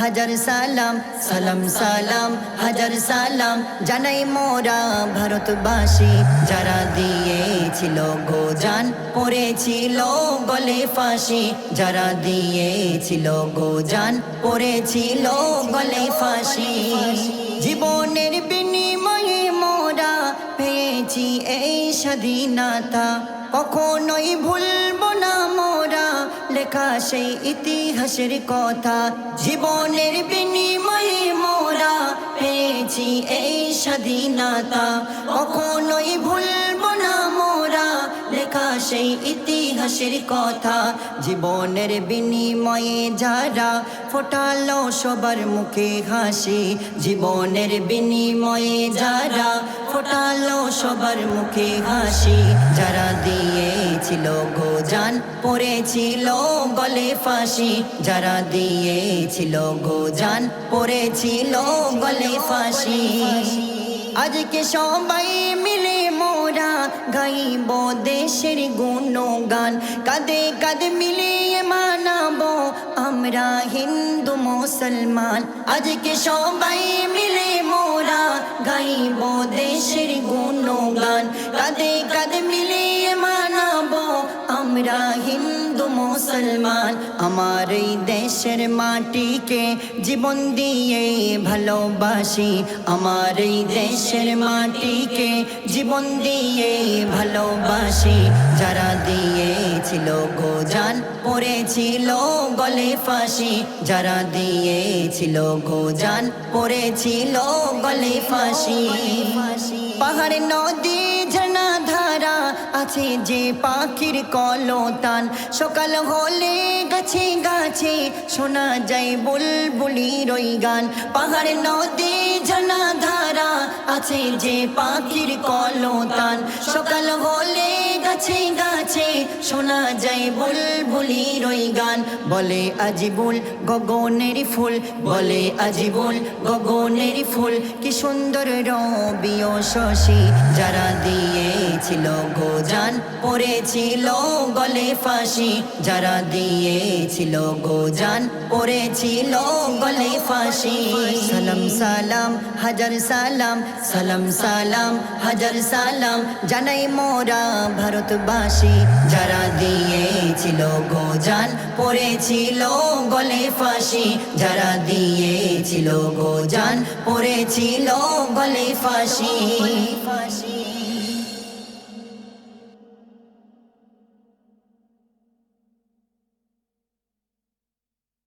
হাজার সালাম সালাম সালাম, হাজার সালাম জানাই মোরা ভারতবাসী। যারা দিয়েছিল গো জান পড়েছিল গলে ফাঁসি। যারা দিয়েছিল গো জান পড়েছিল গলে ফাঁসি। জীবনের বিনিময়ে মোরা পেয়েছি এই স্বাধীনতা। কখনোই মোরা লেখা সেই ইতিহাসের কথা। জীবনের বিনিময়ে মোরা পেয়েছি এই স্বাধীনতা। কখনোই ভুলব না মোরা, লেখা সেই ইতিহাসের কথা। জীবনের বিনিময়ে যারা ফোটালো সবার মুখে হাসি, জীবনের বিনিময়ে যারা ফোটালো সবার মুখে হাসি, যারা দিয়েছিল গোজান পড়েছিল গলে ফাঁসি, যারা দিয়েছিল গো জান পড়েছিল গলে ফাঁসি। আজকে সবাই গাইব দেশের গুণগান। কদে কদ মিলিয়ে মানাবো আমরা হিন্দু মুসলমান। আজকে সবাই মিলে মোরা গাইব দেশের গুণগান। কদে কদ মিলিয়ে মানাবো আমরা হিন্দু মুসলমান, আমার এই দেশের মাটিকে জীবন দিয়ে ভালোবাসি। আমার এই দেশের মাটিকে জীবন দিয়ে ভালোবাসি। যারা দিয়েছিল গো জান পড়েছিল গলে ফাঁসি। যারা দিয়েছিল গো জান পড়েছিল গলে ফাঁসি। পাহাড় নদী আছে যে পাখির কলতান। সকাল হলে গাছে গাছে শোনা যায় বুলবুলির ওই গান। পাহাড় নদী ঝর্ণা ধারা আছে যে পাখির কলতান। সকাল হলে গাছে গাছে শোনা যায় বুলবুলির ওই গান। বলে আজিবুল গগনের ফুল, বলে আজিবুল গগনের ফুল। কি সুন্দর রবিও শশী যারা দিয়েছিল গো জান। পড়েছিল গলে ফাঁসি যারা দিয়েছিল গো জান। পড়েছিল গলে ফাঁসি। সালাম সালাম, হাজার সালাম সালাম সালাম, হাজার সালাম। জানাই মোরা ভারতবাসী যারা দিয়েছিল গোজাল পড়েছিল গলে ফাঁসি। যারা দিয়েছিল গোজাল পড়েছিল গলে ফাঁসি ফাঁসি।